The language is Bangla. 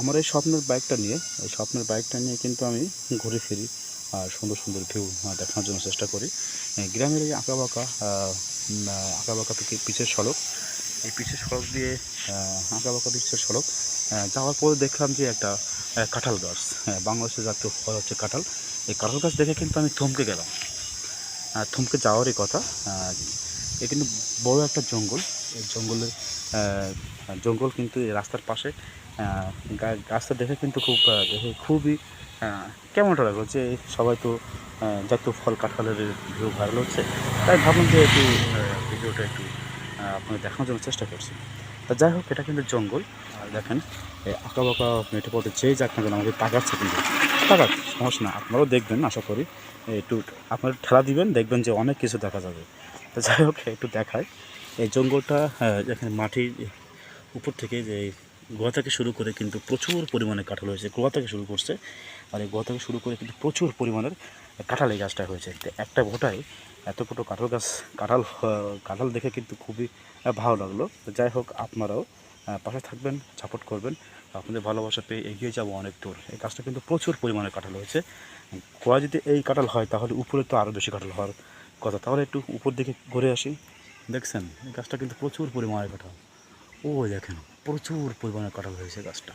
আমার এই স্বপ্নের বাইকটা নিয়ে, এই স্বপ্নের বাইকটা নিয়ে কিন্তু আমি ঘুরে ফিরি আর সুন্দর সুন্দর ভিউ দেখানোর জন্য চেষ্টা করি। গ্রামের এই আঁকা বাঁকা আঁকা বাঁকা থেকে পিচের সড়ক, এই পিচের সড়ক দিয়ে আঁকা বাঁকা পিচের সড়ক যাওয়ার পরে দেখলাম যে একটা কাঁঠাল গাছ বাংলাদেশের জাতীয় ফল হচ্ছে কাঁঠাল। এই কাঁঠাল গাছ দেখে কিন্তু আমি থমকে গেলাম। থমকে যাওয়ারই কথা এ কিন্তু বড় একটা জঙ্গল এই জঙ্গলের জঙ্গল কিন্তু রাস্তার পাশে। গাছটা দেখে কিন্তু খুব দেখে খুবই কেমনটা লাগল যে সবাই তো জাতীয় ফল কাঁঠালের ভিউ ভাইরাল হচ্ছে, তাই ভাবলাম যে একটু ভিডিওটা একটু আপনাকে দেখানোর জন্য চেষ্টা করছি। তা যাই হোক, এটা কিন্তু জঙ্গল। আর দেখেন আঁকা বাঁকা মেটে পথে যেই যাক না কেন আমাকে তাকাচ্ছে কিন্তু। তাকাক, সমস্যা না, আপনারাও দেখবেন, আশা করি। একটু আপনারা ঠেলা দিবেন, দেখবেন যে অনেক কিছু দেখা যাবে। তা যাই হোক, একটু দেখায় এই জঙ্গলটা আহ, এখানে মাটির উপর থেকে যে গোয়া থেকে শুরু করে কিন্তু প্রচুর পরিমাণে কাঁঠাল হয়েছে গোয়া থেকে শুরু করছে। আর এই গোয়া থেকে শুরু করে কিন্তু প্রচুর পরিমাণের কাঁঠাল এই গাছটা হয়েছে। একটা গোটায় এত ছোটো কাঁঠাল গাছ কাঁঠাল কাঁঠাল দেখে কিন্তু খুবই ভালো লাগল। যাই হোক আপনারাও পাশে থাকবেন সাপোর্ট করবেন। আপনাদের ভালোবাসা পেয়ে এগিয়ে যাব অনেক দূর। এই গাছটা কিন্তু প্রচুর পরিমাণে কাঁঠাল হয়েছে। গোয়া যদি এই কাঁঠাল হয় তাহলে উপরে তো আরও বেশি কাঁঠাল হওয়ার কথা। তাহলে একটু উপর দিকে ঘুরে আসি। দেখছেন এই গাছটা কিন্তু প্রচুর পরিমাণে কাঁঠাল। ও দেখেন প্রচুর পরিমাণে কাঁঠাল হয়েছে গাছটা।